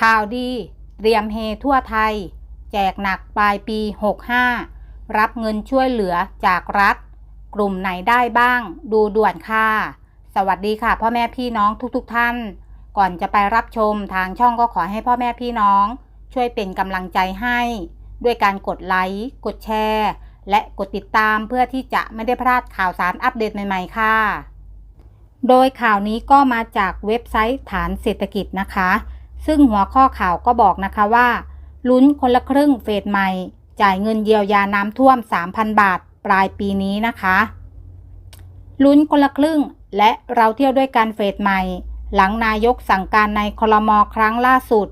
ข่าวดี เตรียมเฮทั่วไทย แจกหนักปลายปี 65 รับเงินช่วยเหลือจากรัฐ กลุ่มไหนได้บ้าง ดูด่วนค่ะ สวัสดีค่ะ พ่อแม่พี่น้องทุกๆทท่าน ก่อนจะไปรับชมทางช่องก็ขอให้พ่อแม่พี่น้อง ช่วยเป็นกำลังใจให้ ด้วยการกดไลค์ กดแชร์ และกดติดตามเพื่อที่จะไม่ได้พลาดข่าวสารอัปเดตใหม่ๆค่ะ โดยข่าวนี้ก็มาจากเว็บไซต์ฐานเศรษฐกิจนะคะ ซึ่งหัวข้อข่าวก็บอกนะคะว่า ลุ้นคนละครึ่งเฟสใหม่ จ่ายเงินเยียวยาน้ำท่วม 3,000 บาท ปลายปีนี้นะคะ ลุ้นคนละครึ่งและเราเที่ยวด้วยกันเฟสใหม่ หลังนายกสั่งการในคลมครั้งล่าสุด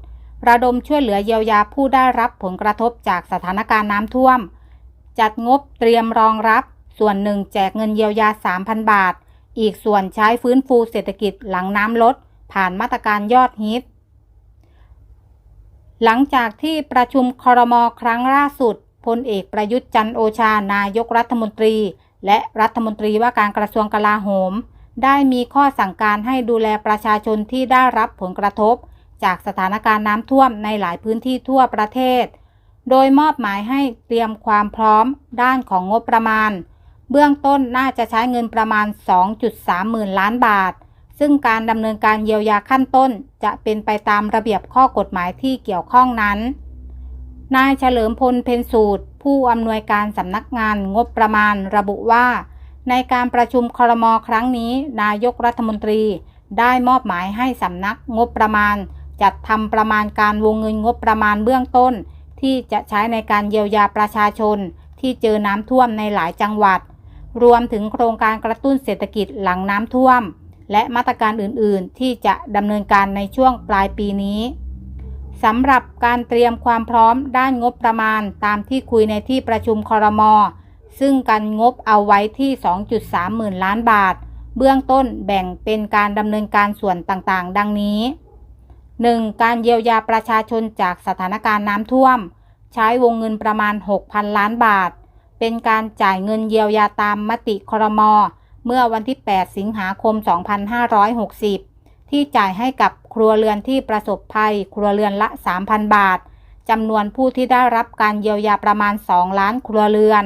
ระดมช่วยเหลือเยียวยาผู้ได้รับผลกระทบจากสถานการณ์น้ำท่วม จัดงบเตรียมรองรับ ส่วนหนึ่งแจกเงินเยียวยา 3,000 บาท อีกส่วนใช้ฟื้นฟูเศรษฐกิจหลังน้ำลด ผ่านมาตรการยอดฮิต หลังจากที่ประชุมครมครั้งล่าสุดพลเอกประยุทธ์จันโอชานายกรัฐมนตรี และรัฐมนตรีว่าการกระทรวงกลาโหม ได้มีข้อสั่งการให้ดูแลประชาชนที่ได้รับผลกระทบ จากสถานการณ์น้ำท่วมในหลายพื้นที่ทั่วประเทศ โดยมอบหมายให้เตรียมความพร้อมด้านของงบประมาณ เบื้องต้นน่าจะใช้เงินประมาณ 2.3 หมื่นล้านบาท ซึ่งการดำเนินการเยียวยาขั้นต้นจะเป็นไปตามระเบียบข้อกฎหมายที่เกี่ยวข้องนั้น นายเฉลิมพลเพ็ญสูตร ผู้อำนวยการสำนักงานงบประมาณระบุว่า ในการประชุมครมครั้งนี้ นายกรัฐมนตรีได้มอบหมายให้สำนักงบประมาณ จัดทำประมาณการวงเงินงบประมาณเบื้องต้น ที่จะใช้ในการเยียวยาประชาชน ที่เจอน้ำท่วมในหลายจังหวัด รวมถึงโครงการกระตุ้นเศรษฐกิจหลังน้ำท่วม และมาตรการอื่นๆ ที่จะดำเนินการในช่วงปลายปีนี้สำหรับการเตรียมความพร้อมด้านงบประมาณตามที่คุยในที่ประชุมครมซึ่งการงบเอาไว้ที่ 2.3 หมื่นล้านบาท เบื้องต้นแบ่งเป็นการดำเนินการส่วนต่างๆ ดังนี้ 1. การเยียวยาประชาชนจากสถานการณ์น้ำท่วม ใช้วงเงินประมาณ 6,000 ล้านบาท เป็นการจ่ายเงินเยียวยาตามมติครม เมื่อวันที่ 8 สิงหาคม 2560 ที่จ่ายให้กับครัวเรือนที่ประสบภัย ครัวเรือนละ 3,000 บาทจำนวนผู้ที่ได้รับการเยียวยาประมาณ 2 ล้านครัวเรือน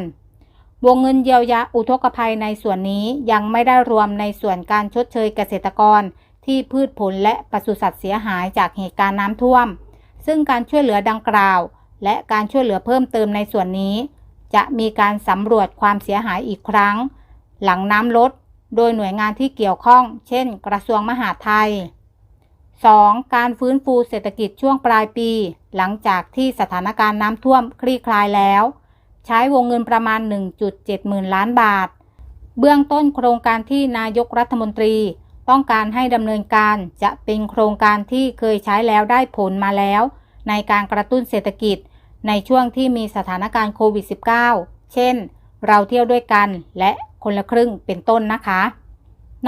วงเงินเยียวยาอุทกภัยในส่วนนี้ยังไม่ได้รวมในส่วนการชดเชยเกษตรกร ที่พืชผลและปศุสัตว์เสียหายจากเหตุการณ์น้ำท่วม ซึ่งการช่วยเหลือดังกล่าว และการช่วยเหลือเพิ่มเติมในส่วนนี้ จะมีการสำรวจความเสียหายอีกครั้ง หลังน้ำลดโดยหน่วยงานที่เกี่ยวข้อง เช่น กระทรวงมหาดไทย 2. การฟื้นฟูเศรษฐกิจช่วงปลายปี หลังจากที่สถานการณ์น้ำท่วมคลี่คลายแล้ว ใช้วงเงินประมาณ 1.7หมื่นล้านบาท เบื้องต้นโครงการที่นายกรัฐมนตรี ต้องการให้ดำเนินการจะเป็นโครงการที่เคยใช้แล้วได้ผลมาแล้ว ในการกระตุ้นเศรษฐกิจ ในช่วงที่มีสถานการณ์โควิด -19 เช่น เราเที่ยวด้วยกันและ คนละครึ่งเป็นต้นนะคะ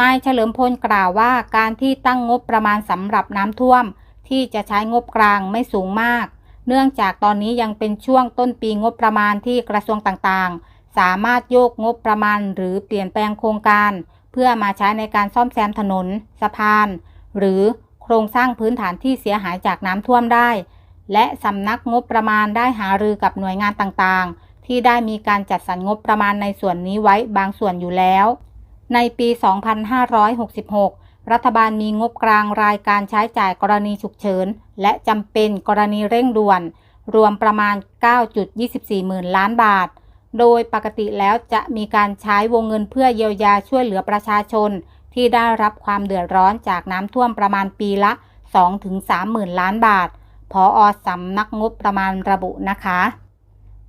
นายเฉลิมพลกล่าวว่าการที่ตั้งงบประมาณสำหรับน้ำท่วม ที่จะใช้งบกลางไม่สูงมาก เนื่องจากตอนนี้ยังเป็นช่วงต้นปีงบประมาณที่กระทรวงต่างๆ สามารถโยกงบประมาณหรือเปลี่ยนแปลงโครงการ เพื่อมาใช้ในการซ่อมแซมถนน สะพาน หรือโครงสร้างพื้นฐานที่เสียหายจากน้ำท่วมได้และสำนักงบประมาณได้หารือกับหน่วยงานต่างๆ ที่ได้มีการจัดสรรงบประมาณในส่วนนี้ไว้บางส่วนอยู่แล้ว ในปี 2566 รัฐบาลมีงบกลางรายการใช้จ่ายกรณีฉุกเฉิน และจำเป็นกรณีเร่งด่วน รวมประมาณ 9.24 หมื่นล้านบาท โดยปกติแล้วจะมีการใช้วงเงินเพื่อเยียวยาช่วยเหลือประชาชน ที่ได้รับความเดือดร้อนจากน้ำท่วมประมาณปีละ 2-3 หมื่นล้านบาทพออสำนักงบประมาณระบุนะคะ